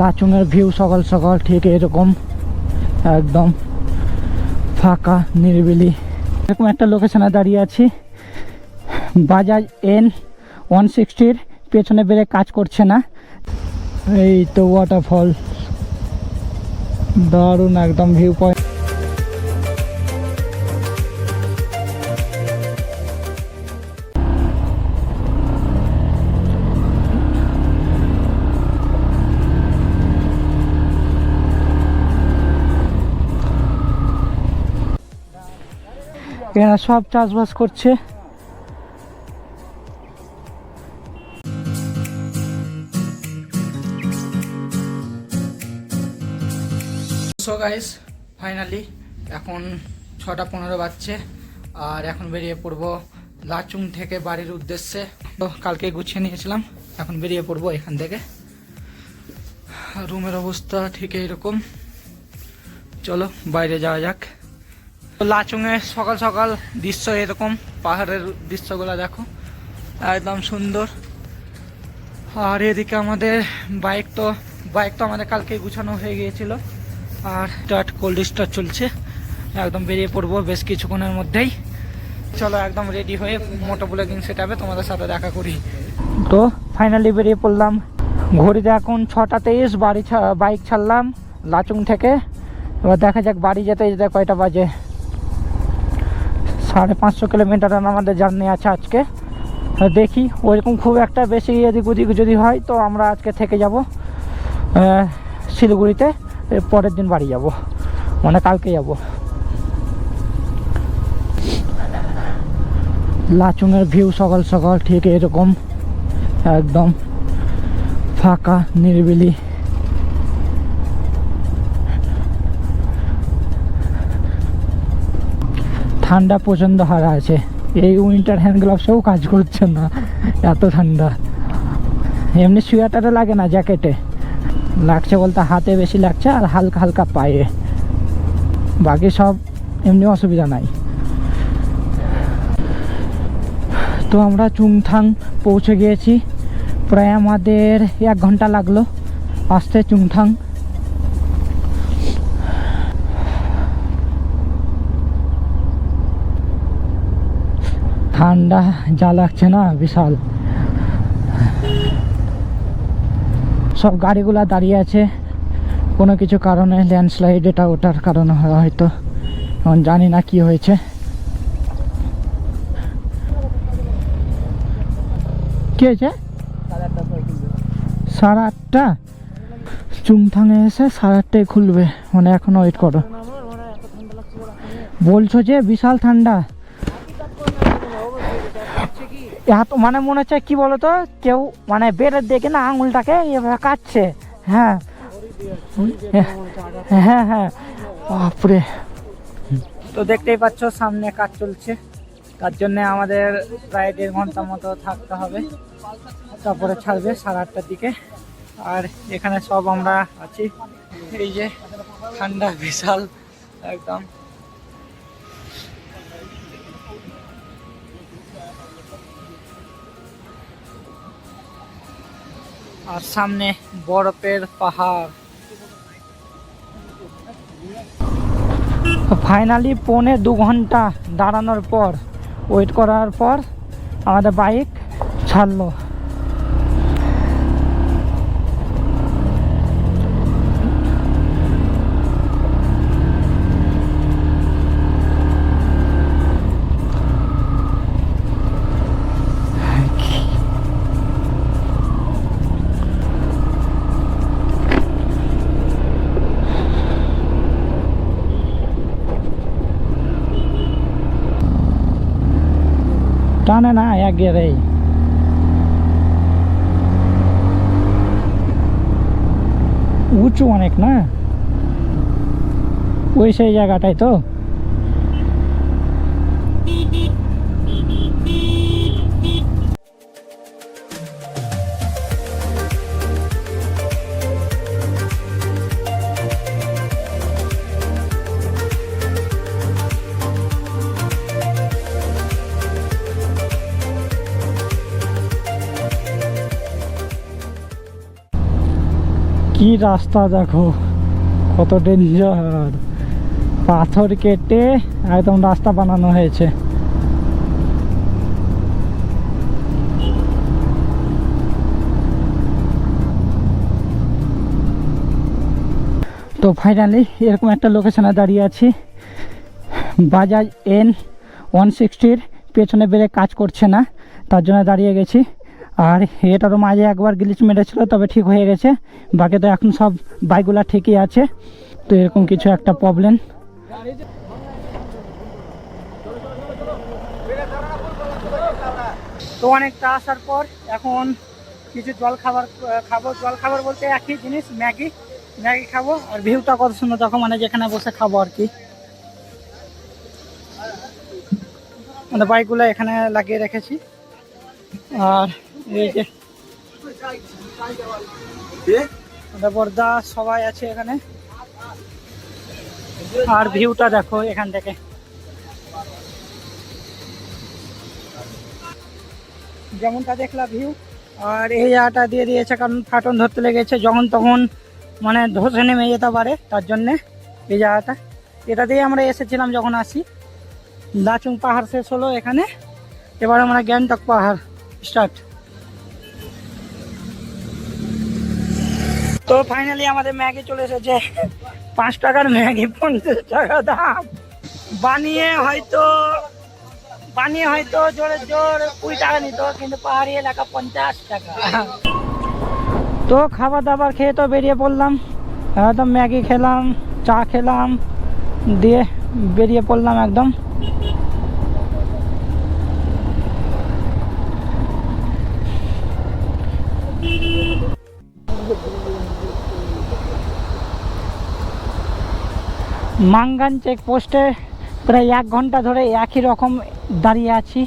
লাচুংয়ের view সকাল সকাল ঠিক এরকম, একদম ফাঁকা, নিরিবিলি। এরকম একটা লোকেশানে দাঁড়িয়ে আছি। বাজাজ এন ওয়ান সিক্সটির পেছনে বেড়ে কাজ করছে না। এই তো ওয়াটারফল দারুণ একদম ভিউ পয়েন্ট এরা সব চাষবাস করছে। গাইস ফাইনালি এখন ছটা পনেরো বাজছে, আর এখন বেরিয়ে পড়ব লাচুং থেকে বাড়ির উদ্দেশ্যে। তো কালকে গুছিয়ে নিয়েছিলাম, এখন বেরিয়ে পড়ব এখান থেকে। রুমের অবস্থা ঠিক এরকম চলো বাইরে যাওয়া যাক। লাচুংয়ে সকাল সকাল দৃশ্য এরকম, পাহাড়ের দৃশ্যগুলো দেখো। একদম সুন্দর। আর এদিকে আমাদের বাইক তো বাইক তো আমাদের কালকে গুছানো হয়ে গিয়েছিল। আর স্টার্ট কোল্ড স্টার্ট চলছে। একদম বেরিয়ে পড়ব বেশ কিছুক্ষণের মধ্যেই। চলো একদম রেডি হয়ে মোটো ব্লগিং সেট হবে তোমাদের সাথে দেখা করি। তো ফাইনালি বেরিয়ে পড়লাম। ঘড়িতে এখন ছটা তেইশ, বাড়ি বাইক ছাড়লাম লাচুং থেকে। এবার দেখা যাক বাড়ি যেতে যেতে কয়টা বাজে। সাড়ে পাঁচশো কিলোমিটার আমাদের জার্নি আছে আজকে। দেখি, ওইরকম খুব একটা বেশি এদিক ওদিক যদি হয়, তো আমরা আজকে থেকে যাব শিলিগুড়িতে পরের দিন বাড়ি যাব মানে কালকে যাব। লাচুংয়ের ভিউ সকাল সকাল ঠিক এরকম, একদম ফাঁকা, নিরিবিলি। ঠান্ডা প্রচণ্ড হারা আছে। এই উইন্টার হ্যান্ড গ্লাভসেও কাজ করছে না। এত ঠান্ডা। এমনি সোয়েটারে লাগে না জ্যাকেটে লাগছে বলতে হাতে বেশি লাগছে আর হালকা হালকা পায়ে। বাকি সব এমনি অসুবিধা নাই। তো আমরা চুংথাং পৌঁছে গিয়েছি। প্রায় আমাদের এক ঘণ্টা লাগল। আসতে চুংথাং। ঠান্ডা যা লাগছে না, বিশাল। সব গাড়িগুলো দাঁড়িয়ে আছে। কোনো কিছু কারণে ল্যান্ডস্লাইড এটা ওটার কারণে হয়- হয়তো, এখন জানি না কি হয়েছে। কি হয়েছে? সাড়ে আটটা? চুংথাঙে এসে সাড়ে আটটায় খুলবে। মানে এখনও ওয়েট করো। বলছো যে বিশাল ঠান্ডা। এত মানে মনে হচ্ছে, কি বলতো? কেউ মানে বেড়ের দেখে না আঙুলটাকে এভাবে কাটছে। হ্যাঁ। হ্যাঁ হ্যাঁ বাপরে। তো দেখতেই পাচ্ছ, সামনে কাজ চলছে। তার জন্য আমাদের প্রায় দেড় ঘণ্টা মতো থাকতে হবে। তারপরে ছাড়বে সাড়ে আটটার দিকে। আর এখানে সব আমরা আছি। এই যে ঠান্ডা বিশাল একদম। আর সামনে বরফের পাহাড়। ফাইনালি পৌনে দু ঘণ্টা দাঁড়ানোর পর ওয়েট করার পর আমাদের বাইক ছাড়লো। টানে না এক গিয়ারেই উঁচু অনেক না? ওই সেই জায়গাটাই তো? রাস্তা দেখো, কত ডেঞ্জার পাথর কেটে একদম রাস্তা বানানো হয়েছে। তো ফাইনালি এরকম একটা লোকেশনে দাঁড়িয়ে আছি। বাজাজ এন ওয়ান সিক্সটির পেছনে বেড়ে কাজ করছে না, তার জন্য দাঁড়িয়ে গেছি। আর এটারও মাঝে একবার গ্লিচ মেরেছিল, তবে ঠিক হয়ে গেছে। বাকি তো এখন সব বাইকগুলো ঠিকই আছে। তো এরকম কিছু একটা প্রবলেম তো অনেকটা আসার পর এখন কিছু জল খাবার, খাব। জল খাবার বলতে একই জিনিস, ম্যাগি। ম্যাগি খাব আর ভিউটা কত সুন্দর তখন মানে যেখানে বসে খাব আর কি। মানে বাইকগুলো এখানে লাগিয়ে রেখেছি। আর এই যে বর্দা সবাই আছে এখানে। আর ভিউটা দেখো এখান থেকে। যেমনটা দেখলাম ভিউ আর এই জায়গাটা দিয়ে দিয়েছে কারণ ফাটন ধরতে লেগেছে যখন তখন মানে ধসে নেমে যেতে পারে তার জন্যে এই জায়গাটা এটা দিয়ে আমরা এসেছিলাম যখন আসি। লাচুং পাহাড় শেষ হলো এখানে। এবার আমরা গ্যাংটক পাহাড় স্টার্ট তো ফাইনালি আমাদের ম্যাগি চলে এসেছে। পাঁচ টাকার ম্যাগি, পঞ্চাশ টাকা দাম। বানিয়ে হয়তো বানিয়ে হয়তো জোরে জোর কুড়ি টাকা নিত, কিন্তু পাহাড়ি এলাকা পঞ্চাশ টাকা। তো খাবার দাবার খেয়ে তো বেরিয়ে পড়লাম। একদম ম্যাগি খেলাম, চা খেলাম, দিয়ে বেরিয়ে পড়লাম একদম। মাঙ্গান চেকপোস্টে প্রায় এক ঘণ্টা ধরে একই রকম দাঁড়িয়ে আছি।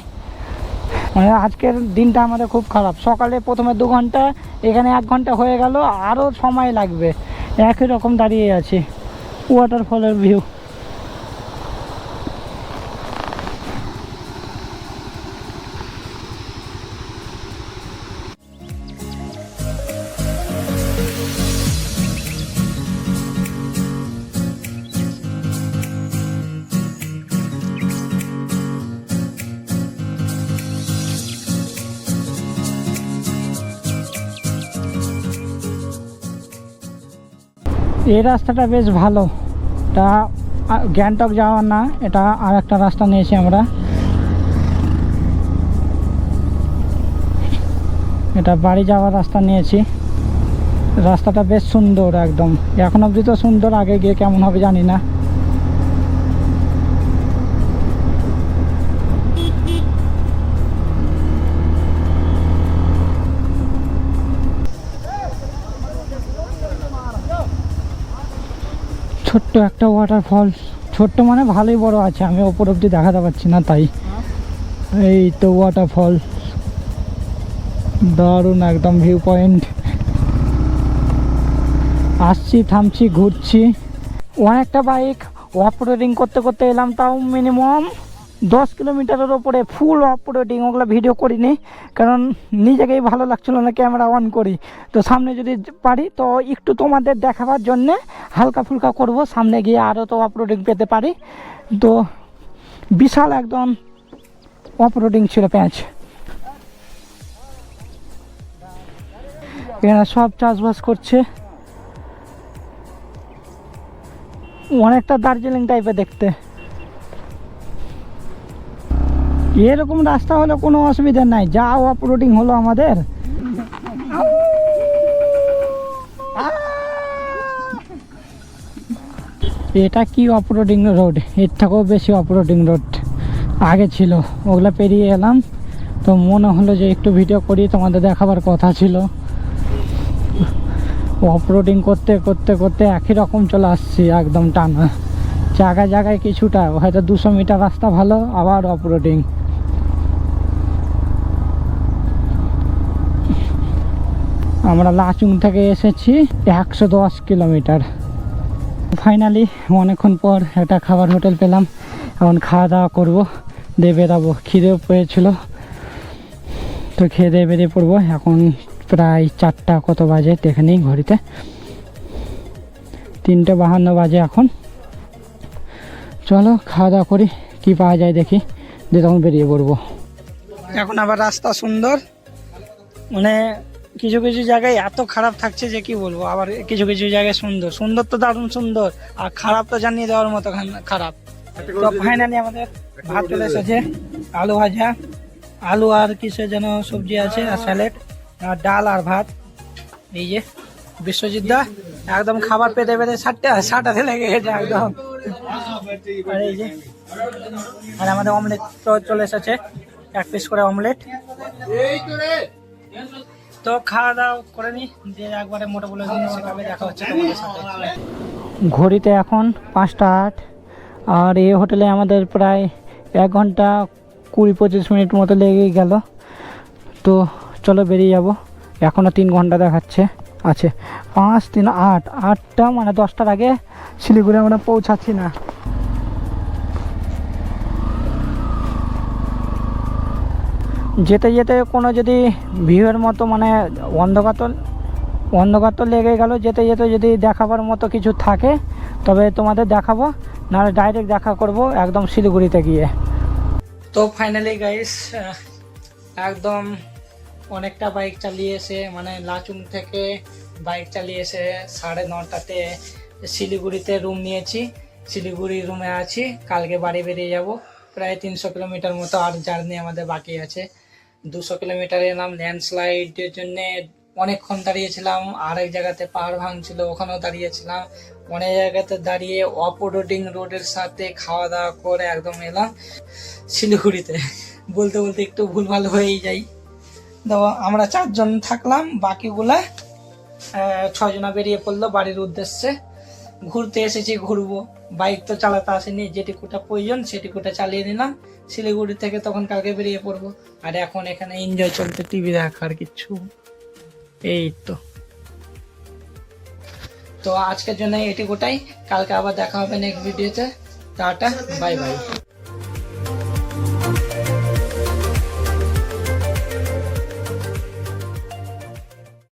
মানে আজকের দিনটা আমাদের খুব খারাপ। সকালে প্রথমে দু ঘণ্টা, এখানে এক ঘণ্টা হয়ে গেল, আরও সময় লাগবে। একই রকম দাঁড়িয়ে আছি। ওয়াটারফলের ভিউ এই রাস্তাটা বেশ ভালো। তা গ্যাংটক যাওয়ার না, এটা আর একটা রাস্তা নিয়েছি আমরা। এটা বাড়ি যাওয়ার রাস্তা নিয়েছি। রাস্তাটা বেশ সুন্দর একদম। এখন অবধি তো সুন্দর, আগে গিয়ে কেমন হবে জানি না। ছোট্ট একটা ওয়াটারফল ছোট্ট মানে ভালোই বড় আছে, আমি ওপর অব্দি দেখাতে পারছি না, তাই। এই তো ওয়াটারফল দারুণ একদম ভিউ পয়েন্ট আসছি, থামছি, ঘুরছি। অনেকটা বাইক অফ রোডিং করতে করতে এলাম, তাও মিনিমাম দশ কিলোমিটারের ওপরে ফুল অফ রোডিং ওগুলো ভিডিও করিনি, কারণ নিজেকেই ভালো লাগছিল না ক্যামেরা অন করি। তো সামনে যদি পারি, তো একটু তোমাদের দেখাবার জন্যে হালকা ফুলকা করব, সামনে গিয়ে আরও তো অফ রোডিং পেতে পারি। তো বিশাল একদম অফ রোডিং ছিল প্যাঁচ এখানে সব চাষবাস করছে। অনেকটা দার্জিলিং টাইপের দেখতে। এরকম রাস্তা হলে কোনো অসুবিধা নাই, যা অপরোডিং হলো আমাদের। এটা কি অপরোডিং রোডের থেকেও বেশি অপরোডিং রোড আগে ছিল। ওগুলা পেরিয়ে এলাম। তো মনে হলো যে একটু ভিডিও করি, তোমাদের দেখাবার কথা ছিল। অপরোডিং করতে করতে করতে একই রকম চলে আসছি, একদম টানা। জায়গায় জায়গায় কিছুটা, হয়তো দুশো মিটার রাস্তা ভালো, আবার অফরোডিং আমরা লাচুং থেকে এসেছি একশো দশ কিলোমিটার। ফাইনালি অনেকক্ষণ পর একটা খাবার হোটেল পেলাম। এখন খাওয়া দাওয়া করব, দিয়ে বেরাবো। খিদেও পেয়েছিল। তো খেয়ে দিয়ে বেরিয়ে পড়ব। এখন প্রায় চারটা কত বাজে দেখে নিই ঘড়িতে। তিনটে বাহান্ন বাজে এখন। চলো, খাওয়া দাওয়া করি। কি পাওয়া যায় দেখি, দিয়ে তখন বেরিয়ে পড়ব। এখন আবার রাস্তা সুন্দর। মানে কিছু কিছু জায়গায় এত খারাপ থাকছে যে কি বলব? আবার কিছু কিছু জায়গায় সুন্দর। সুন্দর তো দারুণ সুন্দর। আর খারাপ তো জানিয়ে দেওয়ার মতো খারাপ। তো ফাইনালি আমাদের ভাত চলে এসেছে। আলু ভাজা। আলু আর কিসের যেন সবজি আছে আর স্যালেড আর ডাল আর ভাত। এই যে বিশ্বজিৎ দা একদম খাবার পেতে পেতে ষাটটা ষাটাতে লেগে গেছে একদম। আর এই যে আর আমাদের অমলেট তো চলে এসেছে। এক পিস করে অমলেট তো খাওয়া দাওয়া করে দেখা হচ্ছে ঘড়িতে এখন পাঁচটা আট, আর এই হোটেলে আমাদের প্রায় এক ঘণ্টা কুড়ি পঁচিশ মিনিট মতো লেগে গেল। তো চলো বেরিয়ে যাব। এখনও তিন ঘণ্টা দেখাচ্ছে, আছে। পাঁচ, তিন, আট, আটটা মানে দশটার আগে শিলিগুড়ি আমরা পৌঁছাচ্ছি না। যেতে যেতে কোনো যদি ভিউয়ের মতো মানে অন্ধকার তো অন্ধকার তো লেগে গেল, যেতে যেতে যদি দেখাবার মতো কিছু থাকে, তবে তোমাদের দেখাবো, নাহলে ডাইরেক্ট দেখা করব একদম শিলিগুড়িতে গিয়ে। তো ফাইনালি গাইস একদম অনেকটা বাইক চালিয়ে এসে মানে লাচুং থেকে বাইক চালিয়ে এসে সাড়ে নটাতে শিলিগুড়িতে রুম নিয়েছি, শিলিগুড়ি রুমে আছি, কালকে বাড়ি বেরিয়ে যাব, প্রায় তিনশো কিলোমিটার মতো আর জার্নি আমাদের বাকি আছে। দুশো কিলোমিটার এলাম ল্যান্ডস্লাইডের জন্য অনেকক্ষণ দাঁড়িয়েছিলাম আর এক জায়গাতে পাহাড় ভাঙছিল, ওখানেও দাঁড়িয়েছিলাম। অনেক জায়গাতে দাঁড়িয়ে অফ রোডিং রোডের সাথে খাওয়া দাওয়া করে একদম এলাম শিলিগুড়িতে। বলতে বলতে একটু ভুলভাল হয়েই যাই। তো আমরা চারজন থাকলাম, বাকিগুলা ছজনা বেরিয়ে পড়ল বাড়ির উদ্দেশ্যে। ঘুরতে এসেছি, ঘুরবো। বাইক তো চালাতে আসেনি, যেটুকুটা প্রয়োজন সেটুকুটা চালিয়ে নিলাম। শিলিগুড়ি থেকে তখন কালকে বেরিয়ে পড়ব। আর এখন এখানে এনজয় চলতে টিভি দেখার কিছু। এই তো। তো আজকের জন্য এটুকুটাই। কালকে আবার দেখা হবে নেক্সট ভিডিওতে টাটা বাই বাই